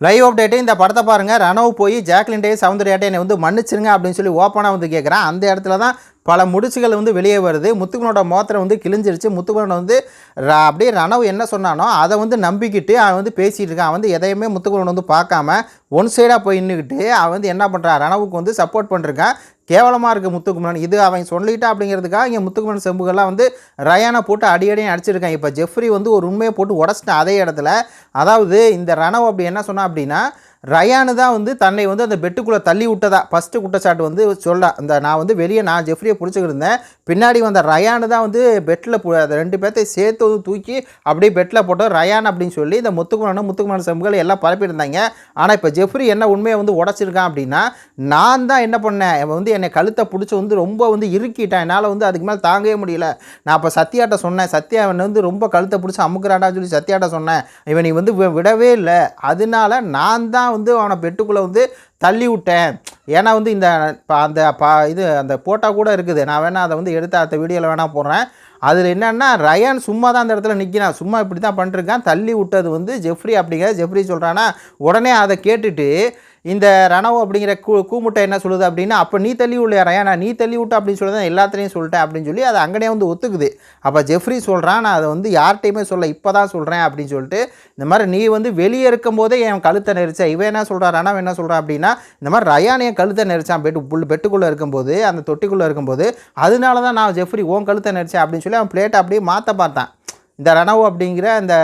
Live update இந்த படத்தை பாருங்கள் ரணவ் போய் ஜாக்லின் டே சவுந்தர்யாட்டே என்னை வந்து மன்னிச்சிருங்க அப்படின்னு சொல்லி ஓப்பனாக வந்து கேட்குறேன் அந்த இடத்துல தான் பல முடிச்சுகள் வந்து வெளியே வருது. முத்துக்குனோட மோத்திரம் வந்து கிழிஞ்சிருச்சு. முத்துக்குனோட வந்து அப்படியே ரணவு என்ன சொன்னானோ அதை வந்து நம்பிக்கிட்டு அவன் வந்து பேசிகிட்டு இருக்கான். அவன் வந்து எதையுமே முத்துக்குனோட வந்து பார்க்காம ஒன் சைடாக போய் நின்றுக்கிட்டு அவன் வந்து என்ன பண்ணுறான் ரணவுக்கு வந்து சப்போர்ட் பண்ணிருக்கான். கேவலமாக இருக்குது முத்துக்குமரன் இது அவன் சொல்லிட்டா அப்படிங்கிறதுக்காக இங்கே முத்துக்குமரன் செம்புகள்லாம் வந்து ரயானை போட்டு அடியடியும் அடிச்சிருக்கான். இப்போ ஜெஃப்ரி வந்து ஒரு உண்மையை போட்டு உடச்சிட்டான் அதே இடத்துல. அதாவது இந்த ரணவ் அப்படி என்ன சொன்னான் அப்படின்னா ரயானு தான் வந்து தன்னை வந்து அந்த பெட்டுக்குள்ளே தள்ளி விட்டதா? ஃபஸ்ட்டு குற்றச்சாட்டு வந்து சொல்ல அந்த நான் வந்து வெளியே நான் ஜெஃப்ரியை பிடிச்சிக்கிட்டு இருந்தேன். பின்னாடி வந்த ரயானு தான் வந்து பெட்டில் அந்த ரெண்டு பேர்த்தையும் சேர்த்து வந்து தூக்கி அப்படியே பெட்டில் போட்டோம். ரயான் அப்படின்னு சொல்லி இந்த முத்துக்குமரனும் முத்துக்குமரன் செம்புகள் எல்லாம் பரப்பியிருந்தாங்க. ஆனால் இப்போ ஜெஃப்ரி என்ன உண்மையை வந்து உடச்சிருக்கான் அப்படின்னா நான் தான் என்ன பண்ணேன்? இவன் வந்து என்னை கழுத்தை பிடிச்சி வந்து ரொம்ப வந்து இறுக்கிட்டேன். என்னால் வந்து அதுக்கு மேலே தாங்கவே முடியல. நான் அப்போ சத்யாட்ட சொன்னேன். சத்யா அவன் வந்து ரொம்ப கழுத்தை பிடிச்சி அமுக்குறாடான்னு சொல்லி சத்யாட்ட சொன்னேன். இவன் நீ வந்து விடவே இல்லை. அதனால நான் தான் வந்து அவனை பெட்டுக்குள்ளே வந்து தள்ளி விட்டேன். ஏன்னா வந்து இந்த அந்த பா இது அந்த போட்டோ கூட இருக்குது. நான் வேணால் அதை வந்து எடுத்து அடுத்த வீடியோவில் வேணால் போடுறேன். அதில் என்னென்னா ரயான் சும்மா தான் அந்த இடத்துல நிற்கிறான் சும்மா இப்படி தான் பண்ணிருக்கான் தள்ளி விட்டது வந்து ஜெஃப்ரி அப்படிங்கிற ஜெஃப்ரி சொல்கிறான்னா உடனே அதை கேட்டுட்டு இந்த ரணவ் அப்படிங்கிற கூ கூமுட்டை என்ன சொல்லுது அப்படின்னா அப்போ நீ தள்ளி விடலையா ஏன்னா நீ தள்ளி விட்ட அப்படின்னு சொல்லி தான் எல்லாத்துலேயும் சொல்லிட்டேன் அப்படின்னு சொல்லி அது அங்கனே வந்து ஒத்துக்குது. அப்போ ஜெஃப்ரி சொல்கிறான் நான் அதை வந்து யார்கிட்டையுமே சொல்ல இப்போ தான் சொல்கிறேன் அப்படின்னு சொல்லிட்டு இந்த மாதிரி நீ வந்து வெளியே இருக்கும் போதே என் கழுத்தை நெரிச்ச இவன் என்ன சொல்கிறா ரணவ் என்ன சொல்கிறா அப்படின்னா இந்த மாதிரி ரயான் என் கழுத்தை நெரிச்சான் பெட்டு புல் பெட்டுக்குள்ளே இருக்கும்போது அந்த தொட்டிக்குள்ளே இருக்கும்போது அதனால தான் நான் ஜெஃப்ரி ஓன் கழுத்தை நெரிச்சேன் அப்படின்னு சொல்லி அவன் பிளேட்டை அப்படியே மாற்ற பார்த்தான். இந்த ரணவ் அப்படிங்கிற இந்த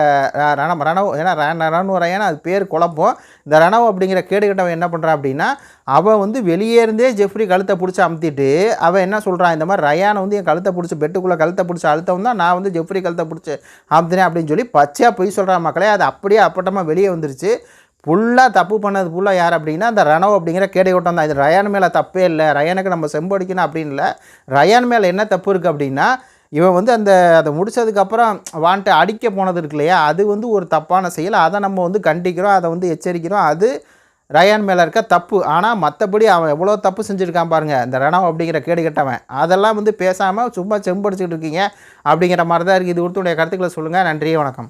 ரணம் ரணவ் ஏன்னா ர- ஏன்னா அது பேர் குழப்பம். இந்த ரணவ் அப்படிங்கிற கேடுகட்டவன் என்ன பண்ணுறான் அப்படின்னா அவன் வந்து வெளியே இருந்தே ஜெஃப்ரி கழுத்தை பிடிச்சி அமுத்திட்டு அவன் என்ன சொல்கிறான் இந்த மாதிரி ரயானை வந்து என் கழுத்தை பிடிச்சி பெட்டுக்குள்ளே கழுத்தை பிடிச்சி அழுத்தம் தான் நான் வந்து ஜெஃப்ரி கழுத்தை பிடிச்சி அமுத்தினேன் அப்படின்னு சொல்லி பச்சையாக பொய் சொல்கிறான் மக்களே. அது அப்படியே அப்பட்டமாக வெளியே வந்துருச்சு. ஃபுல்லாக தப்பு பண்ணது ஃபுல்லாக யார் அப்படின்னா அந்த ரணவ் அப்படிங்கிற கேடையோட்டம் தான். இது ரயான் மேலே தப்பே இல்லை. ரயானுக்கு நம்ம செம்படிக்கணும் அப்படின்னு இல்லை. ரயான் மேலே என்ன தப்பு இருக்குது அப்படின்னா இவன் வந்து அந்த அதை முடிச்சதுக்கப்புறம் வான்ட்டு அடிக்க போனது இருக்கு இல்லையா? அது வந்து ஒரு தப்பான செயல். அதை நம்ம வந்து கண்டிக்கிறோம் அதை வந்து எச்சரிக்கிறோம். அது ரயான் மேலே இருக்க தப்பு. ஆனால் மற்றபடி அவன் எவ்வளோ தப்பு செஞ்சுருக்கான் பாருங்கள் இந்த ரணம் அப்படிங்கிற கேடு கெட்டவன். அதெல்லாம் வந்து பேசாமல் சும்மா செம்படிச்சுட்டு இருக்கீங்க அப்படிங்கிற மாதிரி தான் இருக்குது இது ஒருத்தருடைய கருத்துக்களை சொல்லுங்கள் நன்றி வணக்கம்.